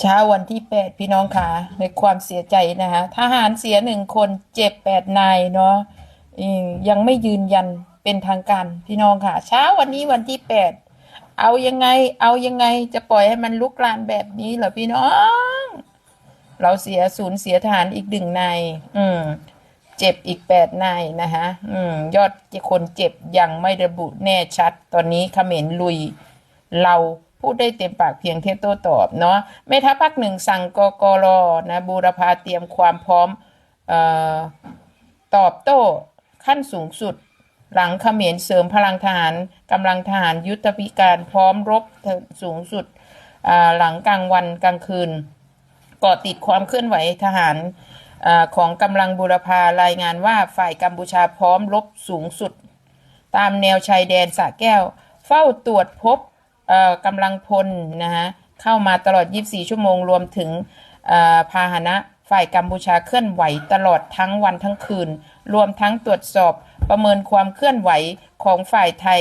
เช้าวันที่แปดพี่น้องคะในความเสียใจนะคะทหารเสียหนึ่งคนเจ็บแปดนายเนาะยังไม่ยืนยันเป็นทางการพี่น้องค่ะ เช้าวันนี้วันที่แปดเอายังไง เอายังไงจะปล่อยให้มันลุกลามแบบนี้เหรอพี่น้อง เราเสียศูนย์เสียทหารอีกหนึ่งนายอืม เจ็บอีกแปดนายนะคะอืม ยอดคนเจ็บยังไม่ระบุแน่ชัด ตอนนี้เขมรลุยเรา พูดได้เต็มปากเพียงแค่โต้ตอบเนาะแม่ทัพภาคหนึ่งสั่งกกรนะบูรพาเตรียมความพร้อมออตอบโต้ขั้นสูงสุด หลังเขมรเสริมพลังทหารกำลังทหารยุทธพิการพร้อมรบสูงสุดหลังกลางวันกลางคืนกาะติดความเคลื่อนไหวทหารอของกำลังบูรพารายงานว่าฝ่ายกัมพูชาพร้อมรบสูงสุด ตามแนวชายแดนสะแก้ว เฝ้าตรวจพบ กำลังพลนะฮะเข้ามาตลอด 24 ชั่วโมงรวมถึงพาหนะฝ่ายกัมพูชาเคลื่อนไหวตลอดทั้งวันทั้งคืน รวมทั้งตรวจสอบประเมินความเคลื่อนไหวของฝ่ายไทย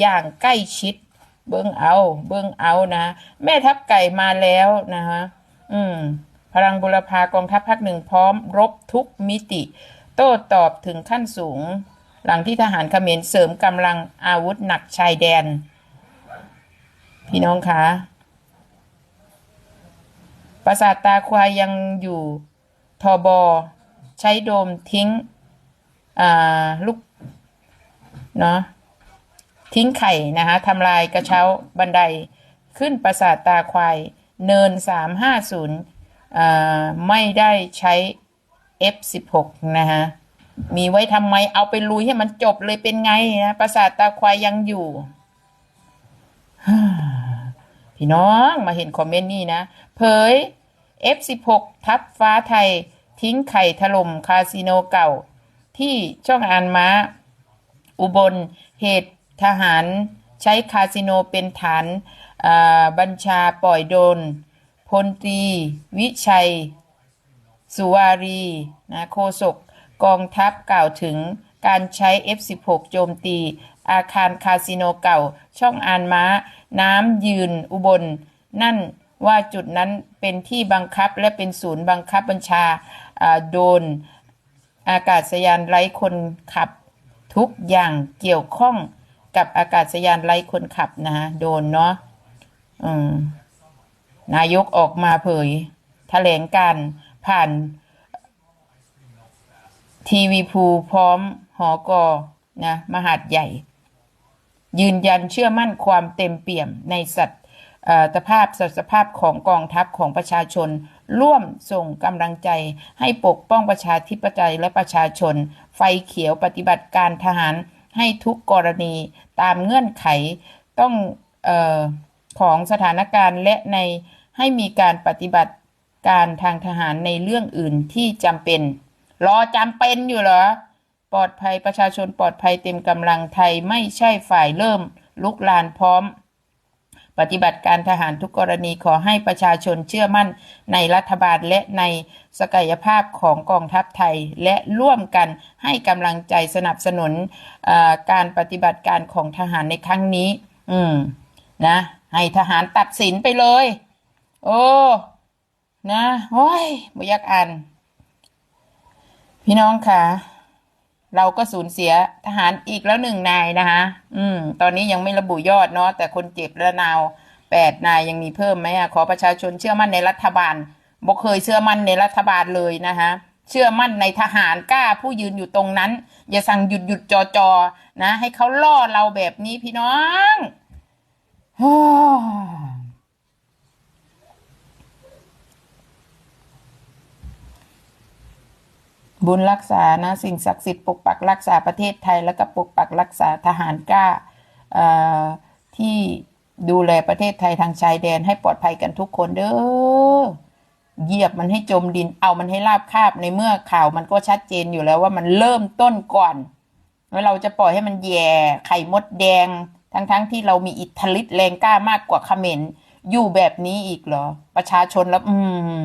อย่างใกล้ชิด เบิ้งเอา เบิ้งเอานะ แม่ทัพไก่มาแล้วนะฮะอืม พลังบุรพากองทัพภาคหนึ่งพร้อมรบทุกมิติ โต้ตอบถึงขั้นสูง หลังที่ทหารเขมรเสริมกำลังอาวุธหนักชายแดน พี่น้องคะปราสาทตาควายยังอยู่ทอบอ ใช้โดมทิ้งอ่าลูกเนาะทิ้งไข่นะคะทำลายกระเช้าบันไดขึ้นปราสาทตาควาย เนิน350อ่าศูนย์ไม่ได้ใช้ F16 นะฮะ มีไว้ทำไมเอาไปลุยให้มันจบเลยเป็นไงนะปราสาทตาควายยังอยู่ พี่น้องมาเห็นคอมเมนต์นี่นะ เผย F16 ทับฟ้าไทย ทิ้งไข่ถล่มคาสิโนเก่า ที่ช่องอานม้า อุบลเหตุทหารใช้คาสิโนเป็นฐานบัญชาปล่อยโดน พลตรีวิชัย สุวารีนะโฆษกกองทัพกล่าวถึงการใช้ F16 โจมตี อาคารคาสิโนเก่า ช่องอานม้า น้ำยืนอุบล นั่นว่าจุดนั้นเป็นที่บังคับและเป็นศูนย์บังคับบัญชาโดนอากาศยานไร้คนขับ ทุกอย่างเกี่ยวข้องกับอากาศยานไร้คนขับนะฮะโดนเนาะนายกออกมาเผยแถลงการผ่านทีวีพูพร้อมหอกอนะ มหาดใหญ่ ยืนยันเชื่อมั่นความเต็มเปี่ยมในสัตว์สภาพสัตว์สภาพของกองทัพของประชาชน ร่วมส่งกำลังใจ ให้ปกป้องประชาธิปไตยและประชาชน ไฟเขียวปฏิบัติการทหารให้ทุกกรณีตามเงื่อนไขต้องออของสถานการณ์และในให้มีการปฏิบัติการทางทหารในเรื่องอื่นที่จำเป็น รอจำเป็นอยู่เหรอ ปลอดภัยประชาชนปลอดภัยเต็มกำลังไทยไม่ใช่ฝ่ายเริ่มลุกลานพร้อม ปฏิบัติการทหารทุกกรณีขอให้ประชาชนเชื่อมั่นในรัฐบาลและในศักยภาพของกองทัพไทย และร่วมกันให้กำลังใจสนับสนุนการปฏิบัติการของทหารในครั้งนี้ อืมนะให้ทหารตัดสินไปเลย โอ้นะโอ้ยไม่อยากอ่าน พี่น้องค่ะ เราก็สูญเสียทหารอีกแล้วหนึ่งนายนะคะ อืม ตอนนี้ยังไม่ระบุยอดเนาะ แต่คนเจ็บและนาวแปดนายยังมีเพิ่มไหมอะขอประชาชนเชื่อมั่นในรัฐบาลบอกเคยเชื่อมั่นในรัฐบาลเลยนะคะเชื่อมั่นในทหารกล้าผู้ยืนอยู่ตรงนั้น อย่าสั่งหยุดหยุดจอจอนะ ให้เขาล่อเราแบบนี้พี่น้องโอ้ บุญรักษานะสิ่งศักดิ์สิทธิ์ปกปักรักษาประเทศไทย แล้วก็ปกปักรักษาทหารกล้าที่ดูแลประเทศไทยทางชายแดนให้ปลอดภัยกันทุกคนเด้อเหยียบมันให้จมดินเอามันให้ราบคาบในเมื่อข่าวมันก็ชัดเจนอยู่แล้วว่ามันเริ่มต้นก่อนแล้วเราจะปล่อยให้มันแย่ไข่มดแดง ทั้งๆทที่เรามีอิทธิฤทธิ์แรงกล้ามากกว่าเขมรอยู่แบบนี้อีกเหรอ ประชาชนแล้ว อืม